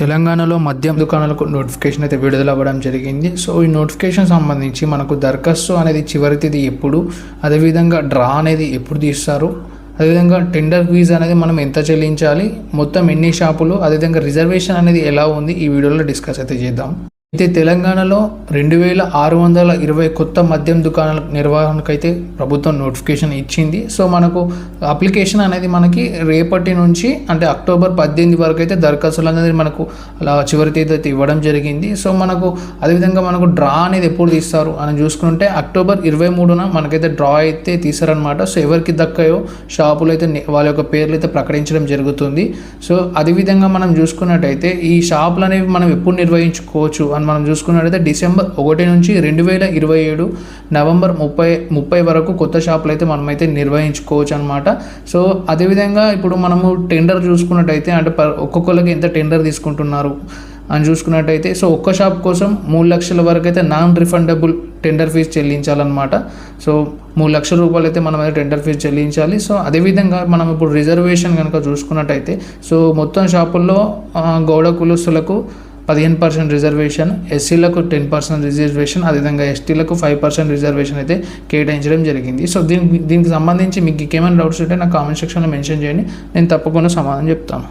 తెలంగాణలో మద్యం దుకాణాలకు నోటిఫికేషన్ అయితే విడుదల అవ్వడం జరిగింది. సో ఈ నోటిఫికేషన్ సంబంధించి మనకు దరఖాస్తు అనేది చివరి తేదీ ఎప్పుడు అదేవిధంగా డ్రా అనేది ఎప్పుడు తీస్తారు అదేవిధంగా టెండర్ ఫీజు అనేది మనం ఎంత చెల్లించాలి మొత్తం ఎన్ని షాపులు అదేవిధంగా రిజర్వేషన్ అనేది ఎలా ఉంది ఈ వీడియోలో డిస్కస్ అయితే చేద్దాం. అయితే తెలంగాణలో రెండు వేల ఆరు వందల ఇరవై కొత్త మద్యం దుకాణాల నిర్వహణకైతే ప్రభుత్వం నోటిఫికేషన్ ఇచ్చింది. సో మనకు అప్లికేషన్ అనేది మనకి రేపటి నుంచి అంటే అక్టోబర్ పద్దెనిమిది వరకు అయితే దరఖాస్తులు అనేది మనకు అలా చివరి తేదీ అయితే ఇవ్వడం జరిగింది. సో మనకు అదేవిధంగా మనకు డ్రా అనేది ఎప్పుడు తీస్తారు అని చూసుకుంటే అక్టోబర్ ఇరవై మూడున మనకైతే డ్రా అయితే తీస్తారనమాట సో ఎవరికి దక్కాయో షాపులు అయితే వాళ్ళ యొక్క పేర్లు అయితే ప్రకటించడం జరుగుతుంది. సో అదేవిధంగా మనం చూసుకున్నట్టయితే ఈ షాపులు అనేవి మనం ఎప్పుడు నిర్వహించుకోవచ్చు అని మనం చూసుకున్నట్టయితే డిసెంబర్ ఒకటి నుంచి రెండు వేల ఇరవై ఏడు నవంబర్ ముప్పై ముప్పై వరకు కొత్త షాపులు అయితే మనమైతే నిర్వహించుకోవచ్చు అనమాట సో అదేవిధంగా ఇప్పుడు మనము టెండర్ చూసుకున్నట్టయితే అంటే ప- ఒక్కొక్కరికి ఎంత టెండర్ తీసుకుంటున్నారు అని చూసుకున్నట్టయితే సో ఒక్క షాప్ కోసం మూడు లక్షల వరకు అయితే నాన్ రిఫండబుల్ టెండర్ ఫీజు చెల్లించాలన్నమాట. సో మూడు లక్షల రూపాయలు అయితే మనం అయితే టెండర్ ఫీజు చెల్లించాలి. సో అదేవిధంగా మనం ఇప్పుడు రిజర్వేషన్ కనుక చూసుకున్నట్టయితే సో మొత్తం షాపుల్లో గౌడ కులస్తులకు పదిహేను పర్సెంట్ రిజర్వేషన్ ఎస్సీలకు టెన్ పర్సెంట్ రిజర్వేషన్ అదేవిధంగా ఎస్టీలకు ఫైవ్ పర్సెంట్ రిజర్వేషన్ అయితే కేటాయించడం జరిగింది. సో దీనికి దీనికి సంబంధించి మీకు ఇంకేమైనా డౌట్స్ ఉంటే నాకు కామెంట్ సెక్షన్లో మెన్షన్ చేయండి. నేను తప్పకుండా సమాధానం చెప్తాను.